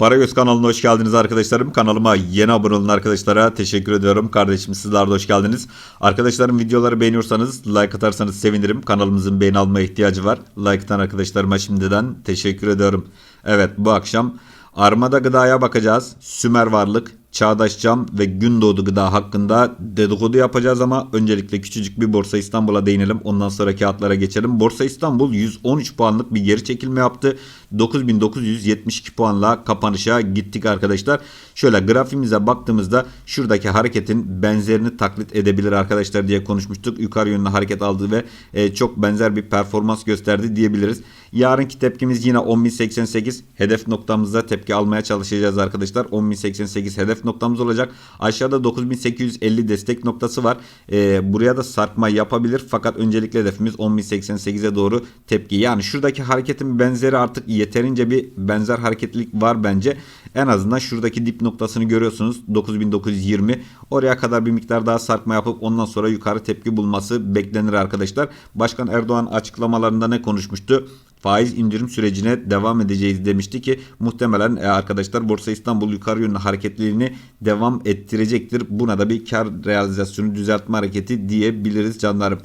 Paragöz kanalına hoş geldiniz arkadaşlarım. Kanalıma yeni abone olan arkadaşlara teşekkür ediyorum. Kardeşim sizler de hoş geldiniz. Arkadaşlarım videoları beğeniyorsanız like atarsanız sevinirim. Kanalımızın beğeni almaya ihtiyacı var. Like atan arkadaşlarıma şimdiden teşekkür ediyorum. Evet bu akşam Armada gıdaya bakacağız. Sümer varlık, Çağdaş Cam ve Gündoğdu gıda hakkında dedikodu yapacağız ama öncelikle küçücük bir Borsa İstanbul'a değinelim. Ondan sonra kağıtlara geçelim. Borsa İstanbul 113 puanlık bir geri çekilme yaptı. 9972 puanla kapanışa gittik arkadaşlar. Şöyle grafimize baktığımızda şuradaki hareketin benzerini taklit edebilir arkadaşlar diye konuşmuştuk. Yukarı yönlü hareket aldı ve e, çok benzer bir performans gösterdi diyebiliriz. Yarınki tepkimiz yine 10.088 hedef noktamızda tepki almaya çalışacağız arkadaşlar. 10.088 hedef noktamız olacak. Aşağıda 9850 destek noktası var. Ee, buraya da sarkma yapabilir fakat öncelikle hedefimiz 10.088'e doğru tepki. Yani şuradaki hareketin benzeri artık yeterince bir benzer hareketlilik var bence. En azından şuradaki dip noktasını görüyorsunuz 9920 oraya kadar bir miktar daha sarkma yapıp ondan sonra yukarı tepki bulması beklenir arkadaşlar. Başkan Erdoğan açıklamalarında ne konuşmuştu? faiz indirim sürecine devam edeceğiz demişti ki muhtemelen e, arkadaşlar Borsa İstanbul yukarı yönlü hareketliliğini devam ettirecektir. Buna da bir kar realizasyonu düzeltme hareketi diyebiliriz canlarım.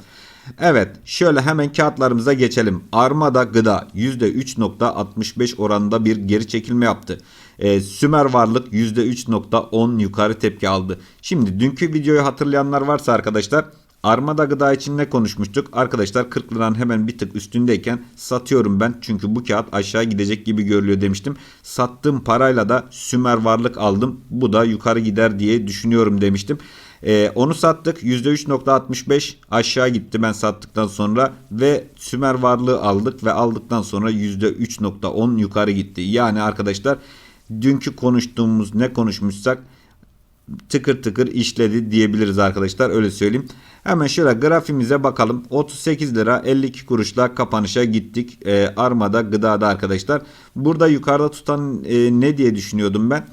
Evet şöyle hemen kağıtlarımıza geçelim. Armada gıda %3.65 oranında bir geri çekilme yaptı. E, Sümer varlık %3.10 yukarı tepki aldı. Şimdi dünkü videoyu hatırlayanlar varsa arkadaşlar Armada gıda için ne konuşmuştuk? Arkadaşlar 40 liranın hemen bir tık üstündeyken satıyorum ben. Çünkü bu kağıt aşağı gidecek gibi görülüyor demiştim. Sattığım parayla da Sümer varlık aldım. Bu da yukarı gider diye düşünüyorum demiştim. Ee, onu sattık %3.65 aşağı gitti ben sattıktan sonra ve Sümer varlığı aldık ve aldıktan sonra %3.10 yukarı gitti. Yani arkadaşlar dünkü konuştuğumuz ne konuşmuşsak tıkır tıkır işledi diyebiliriz arkadaşlar öyle söyleyeyim. Hemen şöyle grafimize bakalım. 38 lira 52 kuruşla kapanışa gittik. E, Armada gıdada arkadaşlar. Burada yukarıda tutan e, ne diye düşünüyordum ben?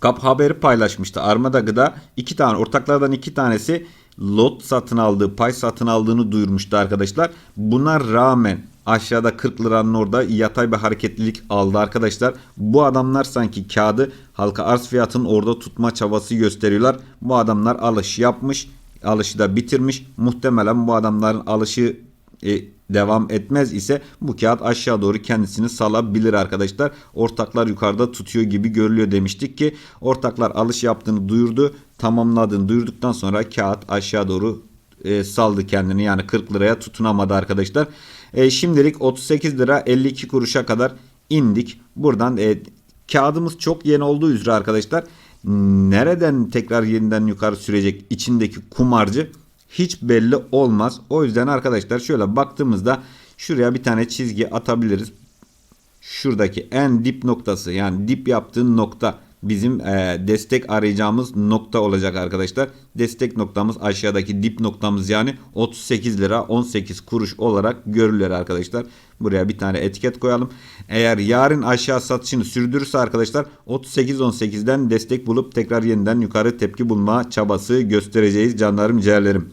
Kap haberi paylaşmıştı. Armada Gıda iki tane ortaklardan iki tanesi lot satın aldığı, pay satın aldığını duyurmuştu arkadaşlar. Buna rağmen aşağıda 40 liranın orada yatay bir hareketlilik aldı arkadaşlar. Bu adamlar sanki kağıdı halka arz fiyatının orada tutma çabası gösteriyorlar. Bu adamlar alış yapmış, alışı da bitirmiş. Muhtemelen bu adamların alışı e, devam etmez ise bu kağıt aşağı doğru kendisini salabilir arkadaşlar. Ortaklar yukarıda tutuyor gibi görülüyor demiştik ki ortaklar alış yaptığını duyurdu. Tamamladığını duyurduktan sonra kağıt aşağı doğru e, saldı kendini yani 40 liraya tutunamadı arkadaşlar. E, şimdilik 38 lira 52 kuruşa kadar indik. Buradan e, kağıdımız çok yeni olduğu üzere arkadaşlar nereden tekrar yeniden yukarı sürecek içindeki kumarcı hiç belli olmaz. O yüzden arkadaşlar şöyle baktığımızda şuraya bir tane çizgi atabiliriz. Şuradaki en dip noktası yani dip yaptığın nokta bizim e, destek arayacağımız nokta olacak arkadaşlar. Destek noktamız aşağıdaki dip noktamız yani 38 lira 18 kuruş olarak görülür arkadaşlar. Buraya bir tane etiket koyalım. Eğer yarın aşağı satışını sürdürürse arkadaşlar 38-18'den destek bulup tekrar yeniden yukarı tepki bulma çabası göstereceğiz canlarım ciğerlerim.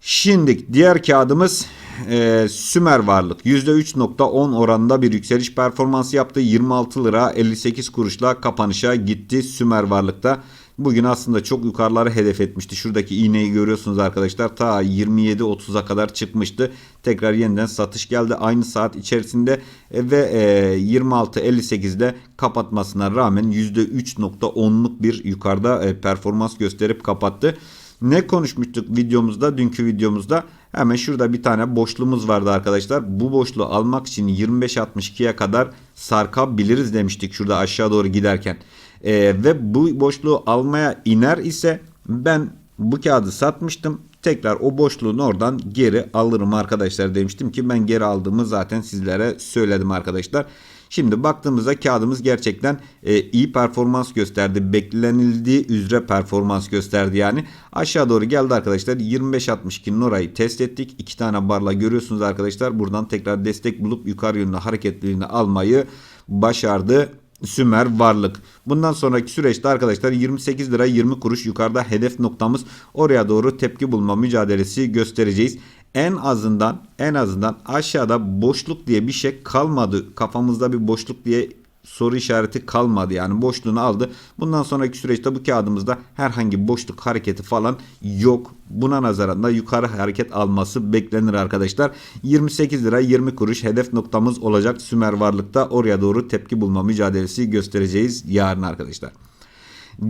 Şimdi diğer kağıdımız e, Sümer varlık %3.10 oranında bir yükseliş performansı yaptı. 26 lira 58 kuruşla kapanışa gitti Sümer varlıkta. Bugün aslında çok yukarıları hedef etmişti. Şuradaki iğneyi görüyorsunuz arkadaşlar. Ta 27-30'a kadar çıkmıştı. Tekrar yeniden satış geldi. Aynı saat içerisinde e, ve e, 26-58'de kapatmasına rağmen %3.10'luk bir yukarıda e, performans gösterip kapattı. Ne konuşmuştuk videomuzda, dünkü videomuzda? Hemen şurada bir tane boşluğumuz vardı arkadaşlar. Bu boşluğu almak için 25.62'ye kadar sarkabiliriz demiştik şurada aşağı doğru giderken. Ee, ve bu boşluğu almaya iner ise ben bu kağıdı satmıştım. Tekrar o boşluğun oradan geri alırım arkadaşlar demiştim ki ben geri aldığımı zaten sizlere söyledim arkadaşlar. Şimdi baktığımızda kağıdımız gerçekten e, iyi performans gösterdi. Beklenildiği üzere performans gösterdi yani. Aşağı doğru geldi arkadaşlar. 25.62'nin orayı test ettik. İki tane barla görüyorsunuz arkadaşlar. Buradan tekrar destek bulup yukarı yönlü hareketliliğini almayı başardı. Sümer varlık. Bundan sonraki süreçte arkadaşlar 28 lira 20 kuruş yukarıda hedef noktamız. Oraya doğru tepki bulma mücadelesi göstereceğiz en azından en azından aşağıda boşluk diye bir şey kalmadı. Kafamızda bir boşluk diye soru işareti kalmadı yani boşluğunu aldı. Bundan sonraki süreçte bu kağıdımızda herhangi boşluk hareketi falan yok. Buna nazaran da yukarı hareket alması beklenir arkadaşlar. 28 lira 20 kuruş hedef noktamız olacak Sümer Varlık'ta oraya doğru tepki bulma mücadelesi göstereceğiz yarın arkadaşlar.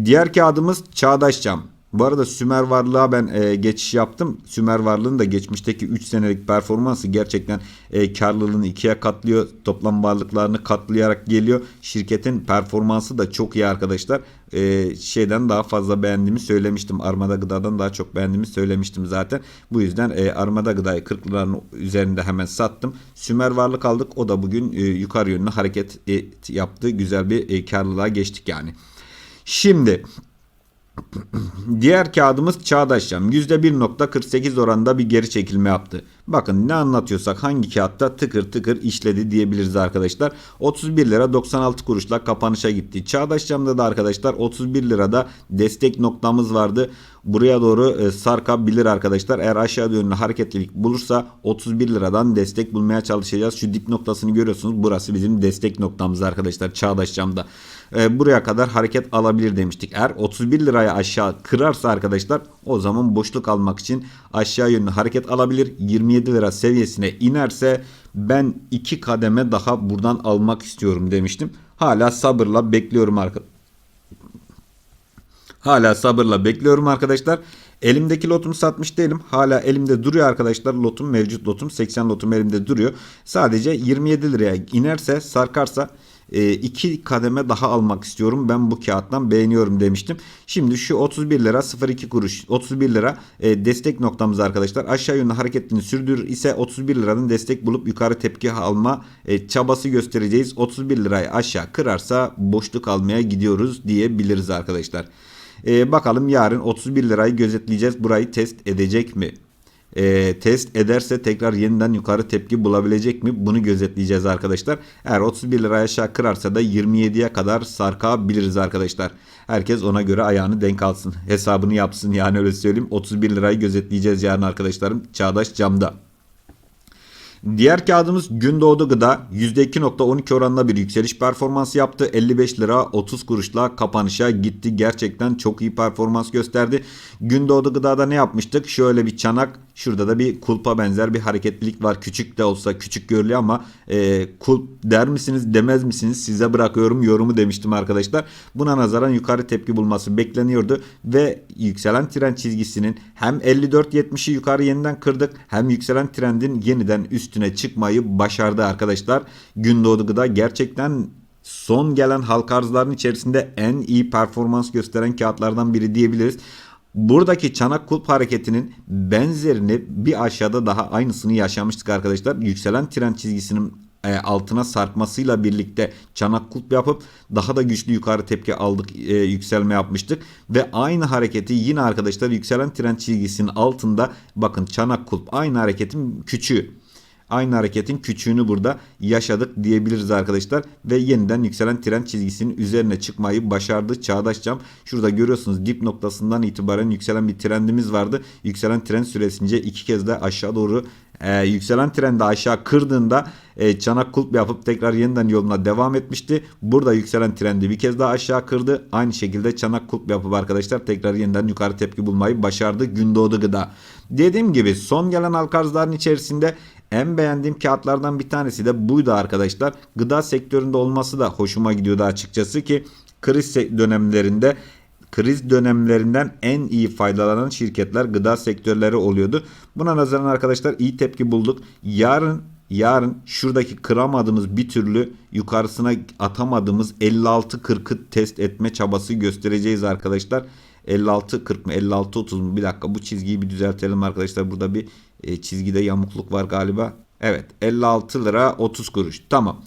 Diğer kağıdımız Çağdaş Cam. Bu arada Sümer Varlığa ben e, geçiş yaptım. Sümer Varlığın da geçmişteki 3 senelik performansı gerçekten e, karlılığını ikiye katlıyor. Toplam varlıklarını katlayarak geliyor. Şirketin performansı da çok iyi arkadaşlar. E, şeyden daha fazla beğendiğimi söylemiştim. Armada Gıda'dan daha çok beğendiğimi söylemiştim zaten. Bu yüzden e, Armada Gıda'yı 40 liranın üzerinde hemen sattım. Sümer Varlık aldık. O da bugün e, yukarı yönlü hareket e, yaptı. Güzel bir e, karlılığa geçtik yani. Şimdi Diğer kağıdımız Çağdaş Cam. %1.48 oranında bir geri çekilme yaptı. Bakın ne anlatıyorsak hangi kağıtta tıkır tıkır işledi diyebiliriz arkadaşlar. 31 lira 96 kuruşla kapanışa gitti. Çağdaş Cam'da da arkadaşlar 31 lirada destek noktamız vardı. Buraya doğru e, sarkabilir arkadaşlar. Eğer aşağı yönlü hareketlilik bulursa 31 liradan destek bulmaya çalışacağız. Şu dip noktasını görüyorsunuz. Burası bizim destek noktamız arkadaşlar Çağdaş Cam'da. E, buraya kadar hareket alabilir demiştik. Eğer 31 liraya aşağı kırarsa arkadaşlar o zaman boşluk almak için aşağı yönlü hareket alabilir. 27 lira seviyesine inerse ben iki kademe daha buradan almak istiyorum demiştim. Hala sabırla bekliyorum arkadaşlar. Hala sabırla bekliyorum arkadaşlar. Elimdeki lotumu satmış değilim. Hala elimde duruyor arkadaşlar. Lotum mevcut lotum. 80 lotum elimde duruyor. Sadece 27 liraya inerse sarkarsa e, iki kademe daha almak istiyorum. Ben bu kağıttan beğeniyorum demiştim. Şimdi şu 31 lira 02 kuruş 31 lira e, destek noktamız arkadaşlar. Aşağı yönlü hareketini sürdürür ise 31 liranın destek bulup yukarı tepki alma e, çabası göstereceğiz. 31 lirayı aşağı kırarsa boşluk almaya gidiyoruz diyebiliriz arkadaşlar. E, bakalım yarın 31 lirayı gözetleyeceğiz. Burayı test edecek mi? E, test ederse tekrar yeniden yukarı tepki bulabilecek mi? Bunu gözetleyeceğiz arkadaşlar. Eğer 31 liraya aşağı kırarsa da 27'ye kadar sarkabiliriz arkadaşlar. Herkes ona göre ayağını denk alsın. Hesabını yapsın yani öyle söyleyeyim. 31 lirayı gözetleyeceğiz yarın arkadaşlarım. Çağdaş camda. Diğer kağıdımız Gündoğdu Gıda %2.12 oranında bir yükseliş performansı yaptı. 55 lira 30 kuruşla kapanışa gitti. Gerçekten çok iyi performans gösterdi. Gündoğdu Gıda'da ne yapmıştık? Şöyle bir çanak şurada da bir kulpa benzer bir hareketlilik var. Küçük de olsa küçük görülüyor ama e, kulp der misiniz demez misiniz size bırakıyorum yorumu demiştim arkadaşlar. Buna nazaran yukarı tepki bulması bekleniyordu ve yükselen trend çizgisinin hem 54.70'i yukarı yeniden kırdık hem yükselen trendin yeniden üstüne çıkmayı başardı arkadaşlar. Gündoğdu Gıda gerçekten son gelen halka arzların içerisinde en iyi performans gösteren kağıtlardan biri diyebiliriz. Buradaki çanak kulp hareketinin benzerini bir aşağıda daha aynısını yaşamıştık arkadaşlar. Yükselen trend çizgisinin e, altına sarkmasıyla birlikte çanak kulp yapıp daha da güçlü yukarı tepki aldık e, yükselme yapmıştık ve aynı hareketi yine arkadaşlar yükselen trend çizgisinin altında bakın çanak kulp aynı hareketin küçüğü aynı hareketin küçüğünü burada yaşadık diyebiliriz arkadaşlar. Ve yeniden yükselen trend çizgisinin üzerine çıkmayı başardı Çağdaş Cam. Şurada görüyorsunuz dip noktasından itibaren yükselen bir trendimiz vardı. Yükselen trend süresince iki kez de aşağı doğru e, yükselen trendi aşağı kırdığında e, çanak kulp yapıp tekrar yeniden yoluna devam etmişti. Burada yükselen trendi bir kez daha aşağı kırdı. Aynı şekilde çanak kulp yapıp arkadaşlar tekrar yeniden yukarı tepki bulmayı başardı. Gündoğdu gıda. Dediğim gibi son gelen halka içerisinde en beğendiğim kağıtlardan bir tanesi de buydu arkadaşlar. Gıda sektöründe olması da hoşuma gidiyordu açıkçası ki kriz dönemlerinde kriz dönemlerinden en iyi faydalanan şirketler gıda sektörleri oluyordu. Buna nazaran arkadaşlar iyi tepki bulduk. Yarın yarın şuradaki kıramadığımız bir türlü yukarısına atamadığımız 56-40'ı test etme çabası göstereceğiz arkadaşlar. 56-40 mı 56-30 mu bir dakika bu çizgiyi bir düzeltelim arkadaşlar. Burada bir e, çizgide yamukluk var galiba. Evet 56 lira 30 kuruş tamam.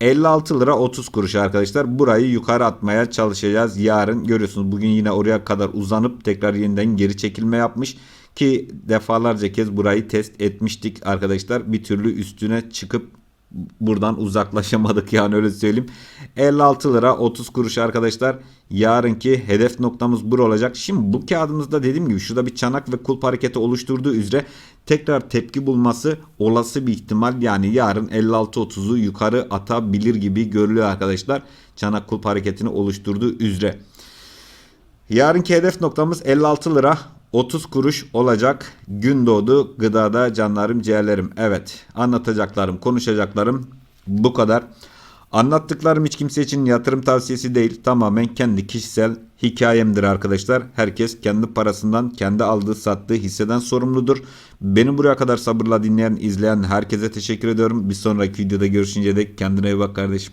56 lira 30 kuruş arkadaşlar. Burayı yukarı atmaya çalışacağız. Yarın görüyorsunuz bugün yine oraya kadar uzanıp tekrar yeniden geri çekilme yapmış. Ki defalarca kez burayı test etmiştik arkadaşlar. Bir türlü üstüne çıkıp buradan uzaklaşamadık yani öyle söyleyeyim. 56 lira 30 kuruş arkadaşlar. Yarınki hedef noktamız bur olacak. Şimdi bu kağıdımızda dediğim gibi şurada bir çanak ve kulp hareketi oluşturduğu üzere tekrar tepki bulması olası bir ihtimal. Yani yarın 56-30'u yukarı atabilir gibi görülüyor arkadaşlar. Çanak kulp hareketini oluşturduğu üzere. Yarınki hedef noktamız 56 lira 30 kuruş olacak. Gün doğdu gıdada canlarım ciğerlerim. Evet anlatacaklarım konuşacaklarım bu kadar. Anlattıklarım hiç kimse için yatırım tavsiyesi değil. Tamamen kendi kişisel hikayemdir arkadaşlar. Herkes kendi parasından kendi aldığı sattığı hisseden sorumludur. Beni buraya kadar sabırla dinleyen izleyen herkese teşekkür ediyorum. Bir sonraki videoda görüşünce dek kendine iyi bak kardeşim.